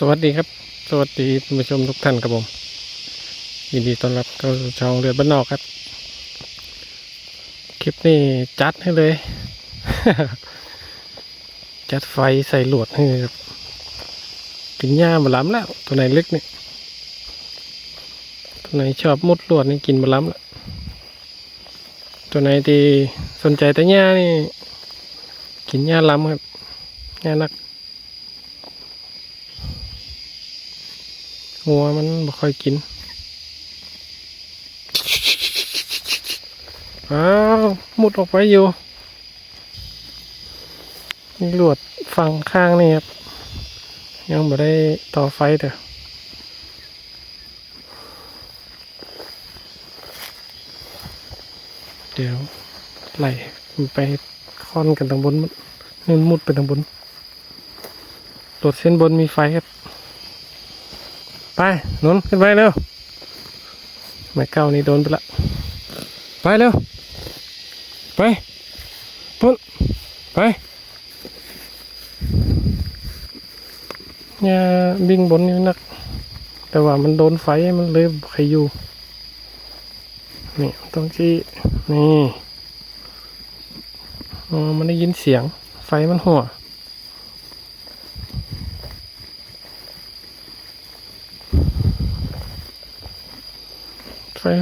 สวัสดีครับ สวัสดีท่านผู้ชมทุกท่านครับผมยินดีต้อนรับเข้าสู่ช่องเรือนบ้านนอกครับ คลิปนี้จัดให้เลย จัดไฟใส่หลวดให้ครับ กินหญ้ามาล้ำแล้ว ตัวไหนเลึกเนี่ยตัวไหนชอบมุดหลวดนี่กินมาล้ำแล้วตัวไหนที่สนใจแต่หญ้านี่ กินหญ้าล้ำครับหญ้านัก หัวมันบ่ค่อยกินอ้าวมุดออกไปอยู่นี่ลวดฝั่งข้างนี่ครับ ยังไม่ได้ต่อไฟเด้อเดี๋ยวไหลไปค่อนกันทางบนมันนี่มันมุดไปทางบนลวดเส้นบนมีไฟครับ ไปนุนขึ้นไปเร็วไม้เก้านี่โดนไปละ ไปเร็ว ไปพุ่นไปเนี่ยบิ่งบนนี่นัก แต่ว่ามันโดนไฟมันเลยใครอยู่ นี่ตรงที่นี่อ๋อมันได้ยินเสียง ไฟมันหัว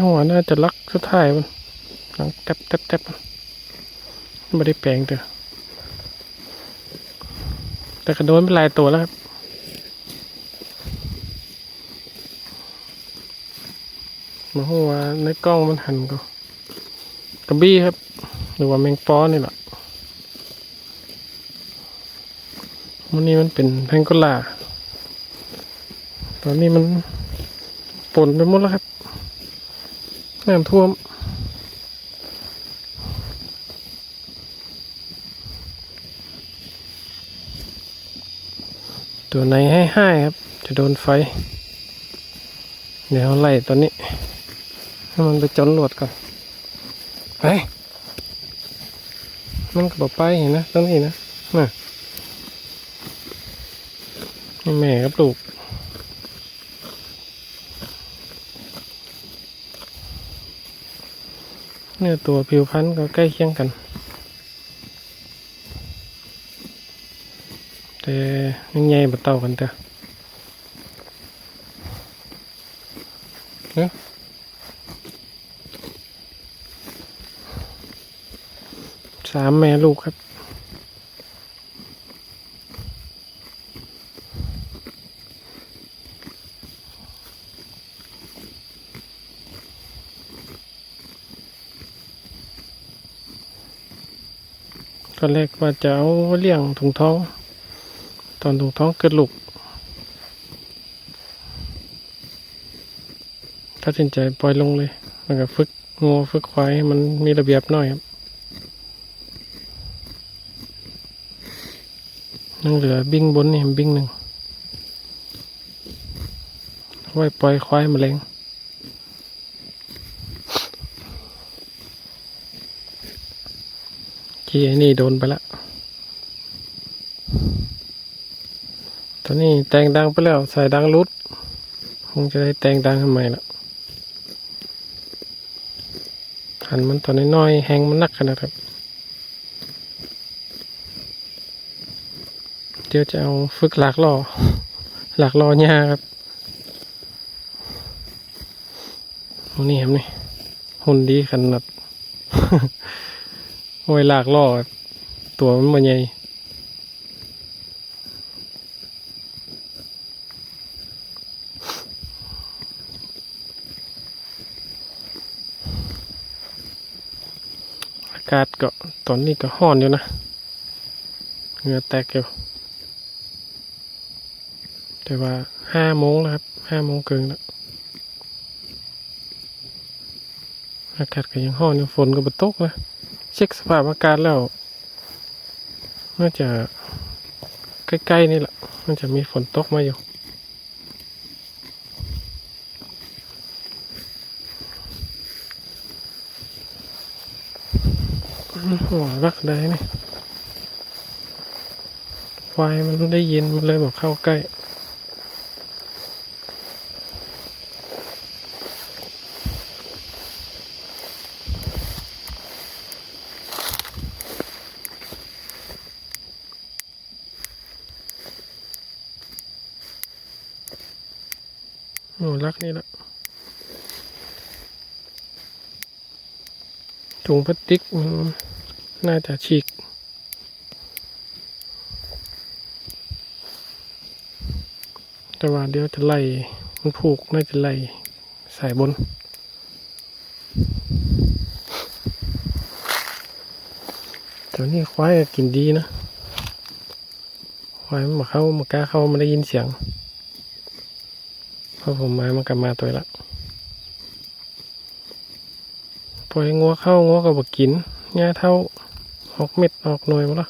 หัวน่าจะลักสุดท้ายมันหลังแทบแทบแทบไม่ได้แปลงเด้อแต่กระโดนเป็นหลายตัวแล้วครับมาหัวในกล้องมันหันก็กระบี้ครับ หรือว่าแมงปอนี่แหละมันนี้มันเป็นแพงโกลาตอนนี้มันปนไปหมดแล้วครับ น้ำท่วม ตัวไหนให้ให้ครับ จะโดนไฟ เดี๋ยวไล่ตัวนี้ ให้มันไปจนหลวดก่อนไปมันก็บอกไปเห็นนะตรงนี้นะน่ะแม่กับลูก เนื้อตัวผิวพันธุ์ก็ใกล้เคียงกัน แต่ยังใหญ่บ่เต่ากันเถอะเอ๊ะสามแม่ลูกครับ อนแรกว่าจะเอาเลี้ยงถุงท้อง ตอนถุงท้องเกิดลูกตัดสินใจปล่อยลงเลยแล้วก็ฝึกงัวฝึกควายมันมีระเบียบหน่อยครับยังเหลือบิ้งบนนี่บิ้งหนึ่งเอาไว้ปล่อยควายแมลง ที่ไอ้นี่โดนไปละตอนนี้แต่งดังไปแล้วใส่ดังรุด คงจะได้แต่งดังทำไมละหันมันตอนน้อยๆแหงมันนักขนาดครับ เดี๋ยวจะเอาฝึกหลากล่อหลากล่อหญ้าครับนี่ครับนี่หุ่นดีขนาด โอ้ยลากล่อตัวมันมันใหญ่อากาศก็ตอนนี้ก็ห้อนอยู่นะเหงื่อแตกอยู่แต่ว่าห้าโมงแล้วครับห้าโมงเกินแล้วอากาศก็ยังห้อนอยู่ฝนก็บตกนะ เช็คสภาพอากาศแล้ว น่าจะใกล้ๆนี่แหละมันจะมีฝนตกมาอยู่หัวรักได้นี่ควายมันได้ยินมันเลยบอกเข้าใกล้ โอ้ลักนี่แหละถุงพลาสติกมันน่าจะฉีกแต่ว่าเดี๋ยวจะไล่มันผูกน่าจะไล่สายบน แต่นี่ควายกินดีนะควายมันมาเข้ามากล้าเข้ามาได้ยินเสียง พอผมมามันกลับมาตัวละปล่อยงัวเข้างัวกับกินง่าเท่าออกเม็ดออกหน่วยมาละ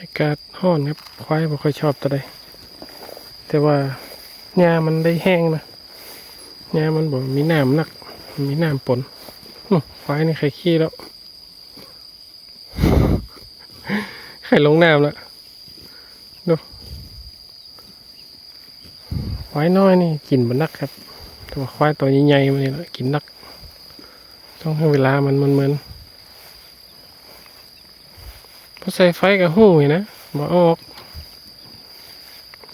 บรรยากาศห้อนครับควายไม่ค่อยชอบตัวใดแต่ว่าหญ้ามันได้แห้งนะหญ้ามันบอกมีน้ำนัก มีน้ำปนควายนี่ใครขี้แล้วใครลงน้ำแล้วดูควายน้อยนี่กินมันนักครับแต่ว่าควายตัวใหญ่ๆมันนี่ละกินนัก ต้องให้เวลามันมันเหมือน พอใส่ไฟกับหูยนะบอออก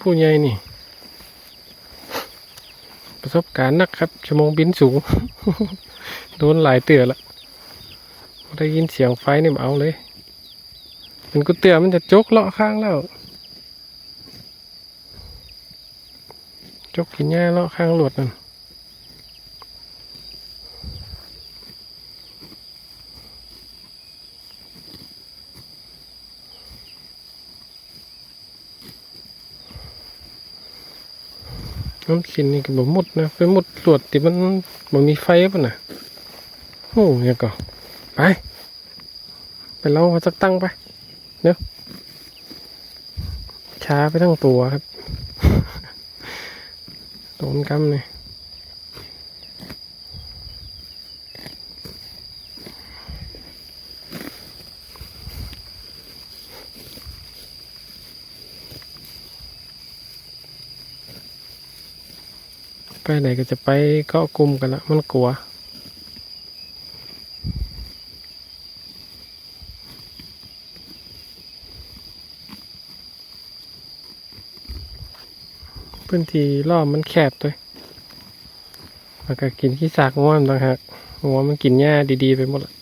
ผู้ใหญ่นี่ ประสบการณ์นักครับ ชั่วโมงบินสูง โดนหลายเตือละได้ยินเสียงไฟนี่มาเอาเลย เป็นกุเตือมันจะจกเลาะข้างแล้ว จกกินหญ้าเลาะข้างหลวดนั่น น้ำขินนี่ก็บ่มุดนะไปมุดตรวจติมันบ่มีไฟป่ะนะโอ้ยังก็ไป ไปเล่ามาสักตั้งไปเดี๋ยวช้าไปทั้งตัวครับโดนกำเลย ไปไหนก็จะไปเกาะกลุ่มกันละมันกลัว พื้นที่รอบมันแคบด้วยแล้วก็กินขี้สากงัวมันต่างหากงัวมันกินหญ้าดีๆไปหมดละ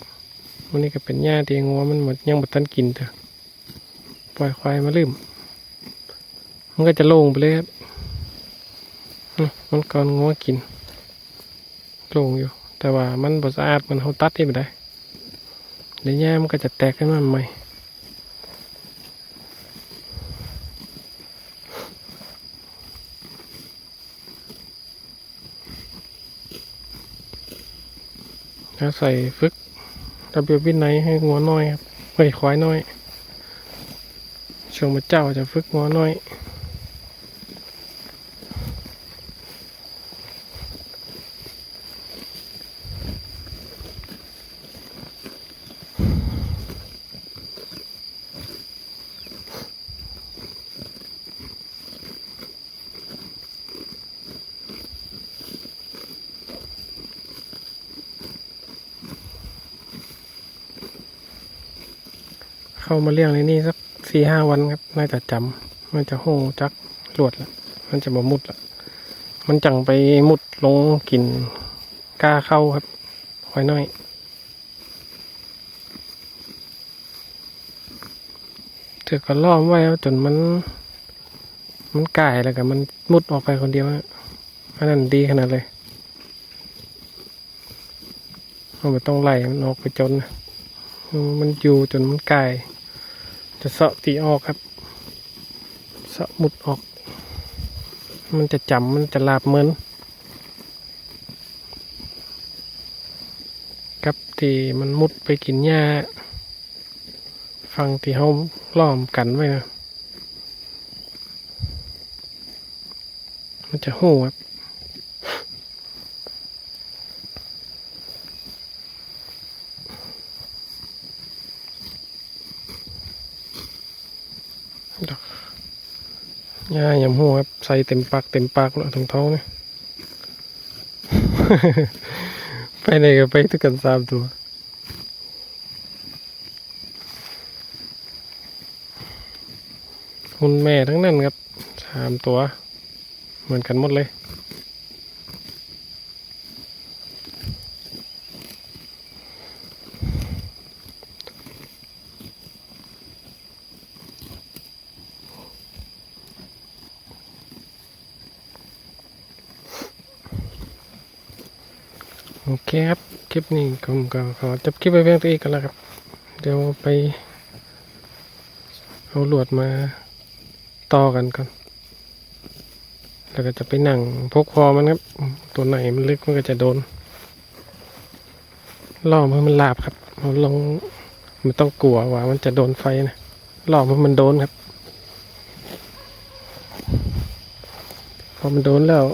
วันนี้ก็เป็นหญ้าที่งัวมันหมดยังหมดทันกินเถอะปล่อยควายมาลืม มันก็จะโล่งไปเลยครับ มมันก่อนงัวกินโล่งอยู่ แต่ว่ามันบสะอาดมันเขาตัดที่ไปได้เดี๋ยวหญ้มันก็จะแตกขึ้นมาใหม่แล้วใส่ฟึกระเบียบวินัยให้งัวน้อยครับเฮ้ยควายน้อยช่วงมาเจ้าจะฟึกงัวน้อย เข้ามาเลี้ยงในนี่สักสี่ห้าวันครับ น่าจะจำมันจะโหจักหลวดละมันจะมามุดละมันจังไปมุดลงกินกล้าเข้าครับควายน้อยเธอก็ล้อมไว้แล้วจนมัน มันก่ายแล้วก็มันมุดออกไปคนเดียวอะอันนั้นดีขนาดเลยเราไม่ต้องไล่มันออกไปจนมมันอยู่จนมันก่าย จะเสาะตีออกครับ เสาะมุดออก มันจะจำมันจะลาบเหมือนกับที่มันมุดไปกินหญ้าฟังที่เขาล้อมกันไว้นะมันจะโหครับ ดอกหญ้ายำหัวครับ ใส่เต็มปากเต็มปากเนาะถึงท้องเนี่ยไปไหนก็ไปทุกกันสามตัวหุ่นแม่ทั้งนั้นครับสามตัว เหมือนกันหมดเลย โอเค คลิปนี้ผมก็ขอจบคลิปไปเพียงตัวเองกันแล้วครับ เดี๋ยวไป เอาหลวดมาต่อกันก่อนแล้วก็จะไปนั่งพกคอมันครับ ตัวไหนมันลึกมันก็จะโดนล่อมให้มันลาบครับเราลงไม่ต้องกลัวว่ามันจะโดนไฟนะล่อมให้มันโดนครับ พอมันโดนแล้ว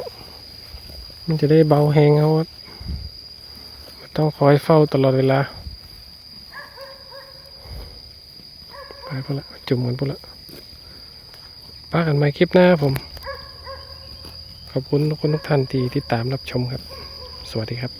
มันจะได้เบาแหงเอาครับ ต้องคอยเฝ้าตลอดเวลา ไปพุ่นละจุ่มกันพุ่นละป้ากันใหม่คลิปหน้าผม ขอบคุณทุกคนทุกท่านที่ติดตามรับชมครับ สวัสดีครับ